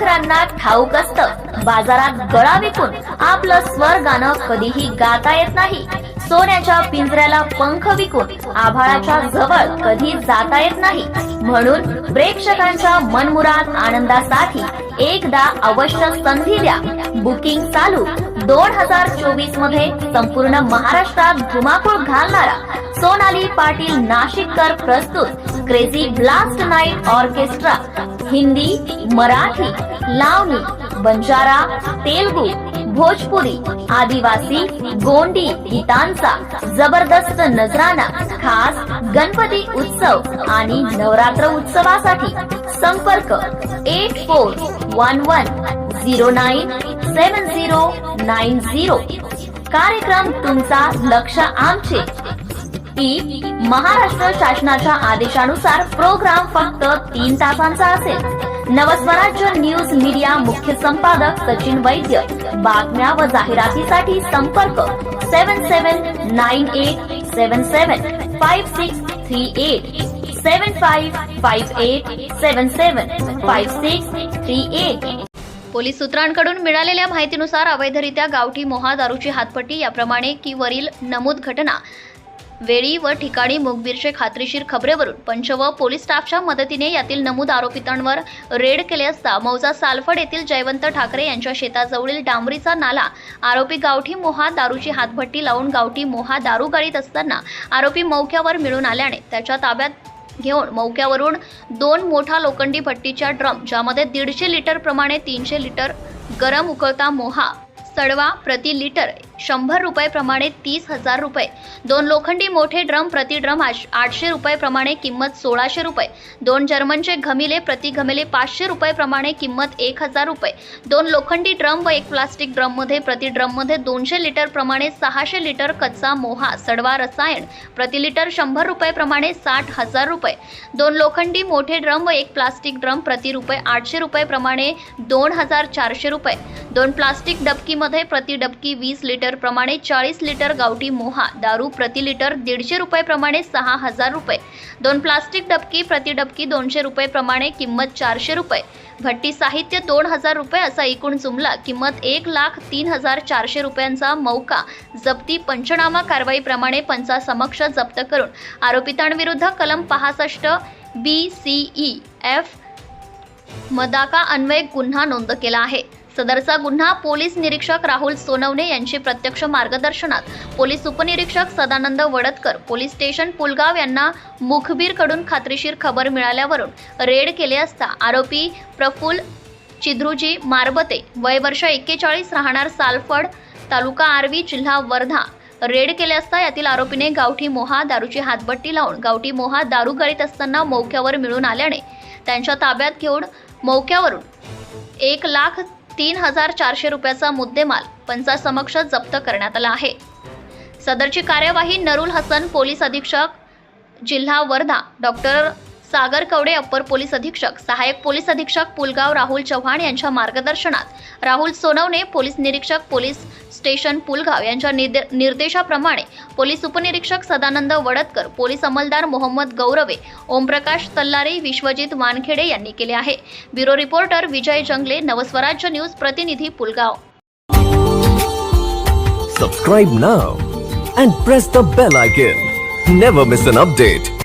पाखरांना ठाऊक असतं. बाजारात गळा विकून आपलं स्वर गाणं कधीही गाता येत नाही. सोन्याच्या पिंजऱ्याला पंख विकून आभाळाच्या जवळ कधी जाता येत नाही. म्हणून प्रेक्षकांच्या मनमुराद आनंदासाठी एकदा अवश्य संधी द्या. बुकिंग चालू. दोन हजार चोवीसमध्ये संपूर्ण महाराष्ट्रात धुमाकूळ घालणारा सोनाली पाटील नाशिककर प्रस्तुत. Crazy blast night orchestra Hindi Marathi लावणी बंजारा तेलगू भोजपुरी आदिवासी गोंडी गीतांचा जबरदस्त नजराना खास गणपती उत्सव आणि नवरात्र उत्सवासाठी संपर्क eight four one one zero nine seven zero nine zero कार्यक्रम तुमचा लक्ष आमचे टीप महाराष्ट्र शासनाच्या आदेशानुसार प्रोग्राम फक्त तीन तासांचा असेल. नवस्वराज्य न्यूज मीडिया मुख्य संपादक सचिन वैद्य. बातम्या व जाहिरातीसाठी संपर्क seven seven nine eight seven seven five six three eight seven five five eight seven seven five six three eight police सूत्रांकडून मिळालेल्या माहितीनुसार अवैधरित्या गावठी मोहा दारूची हातपट्टी याप्रमाणे की वरील नमूद घटना वेळी व ठिकाणी मुखबिरचे खात्रीशीर खबरेवरून पंच व पोलीस स्टाफच्या मदतीने यातील नमूद आरोपितांवर रेड केले असता मौजा सालफड येथील जयवंत ठाकरे यांच्या शेताजवळील डांबरीचा नाला आरोपी गावठी मोहा दारूची हातभट्टी लावून गावठी मोहा दारू गाळीत असताना आरोपी मौक्यावर मिळून आल्याने त्याच्या ताब्यात घेऊन मौक्यावरून दोन मोठा लोखंडी भट्टीच्या ड्रम ज्यामध्ये दीडशे लिटर प्रमाणे तीनशे लिटर गरम उकळता मोहा सडवा प्रति लिटर शंभर रुपयेप्रमाणे तीस हजार रुपये. दोन लोखंडी मोठे ड्रम प्रति ड्रम आश- आठशे रुपयेप्रमाणे किंमत सोळाशे रुपये. दोन जर्मनचे घमिले प्रति घमिले पाचशे रुपयेप्रमाणे किंमत एक हजार रुपये. दोन लोखंडी ड्रम व एक प्लास्टिक ड्रममध्ये प्रति ड्रममध्ये दोनशे लिटरप्रमाणे सहाशे लिटर कच्चा मोहा सडवा रसायन प्रति लिटर शंभर रुपयेप्रमाणे साठ हजार रुपये. दोन लोखंडी मोठे ड्रम व एक प्लास्टिक ड्रम प्रति रुपये आठशे रुपयेप्रमाणे दोन हजार चारशे रुपये. दोन प्लास्टिक डबकीमध्ये प्रति डबकी वीस लिटर प्रमाणे चाळीस लिटर गावठी मोहा दारू प्रति लिटर दीडशे रुपयेप्रमाणे सहा हजार रुपये. दोन प्लास्टिक डबकी प्रति डबकी दोनशे रुपयेप्रमाणे किंमत चारशे रुपये. भट्टी साहित्य दोन हजार रुपये असा एकूण जुमला किंमत एक लाख तीन हजार चारशे रुपयांचा मौका. जप्ती पंचनामा कारवाईप्रमाणे पंचासमक्ष जप्त करून आरोपितांविरुद्ध कलम पासष्ट बी सी ई एफ मदाका अन्वये गुन्हा नोंद केला आहे. सदरचा गुन्हा पोलीस निरीक्षक राहुल सोनवणे यांची प्रत्यक्ष मार्गदर्शनात. पोलीस उपनिरीक्षक सदानंद वडतकर पोलीस स्टेशन पुलगाव यांना मुखबीरकडून खात्रीशीर खबर मिळाल्यावरून रेड केले असता आरोपी प्रफुल चिद्रुजी मारबते वय वर्ष एक्केचाळीस राहणार सालफड तालुका आर्वी जिल्हा वर्धा. रेड केले असता यातील आरोपीने गावठी मोहा दारूची हातबट्टी लावून गावठी मोहा दारू गाळीत असताना मौक्यावर मिळून आल्याने त्यांच्या ताब्यात घेऊन मौक्यावरून एक लाख तीन हजार चारशे रुपयाचा मुद्देमाल पंचासमक्ष जप्त करण्यात आला आहे. सदरची कार्यवाही नरुल हसन पोलीस अधीक्षक जिल्हा Wardha doctor Sagar Kawade upper police अधीक्षक सहाय्यक पोलीस अधीक्षक पुलगाव राहुल चव्हाण यांच्या मार्गदर्शनात राहुल सोनवणे पोलीस निरीक्षक पोलीस स्टेशन पुलगाव यांच्या निर्दे- निर्देशाप्रमाणे पोलीस उपनिरीक्षक सदानंद वडतकर पोलीस अंमलदार मोहम्मद गौरवे ओमप्रकाश तल्लारे विश्वजित वानखेडे यांनी केले आहे. ब्युरो रिपोर्टर विजय जंगले नवस्वराज्य न्यूज प्रतिनिधी Pulgaon. Subscribe now and press the bell icon never miss an update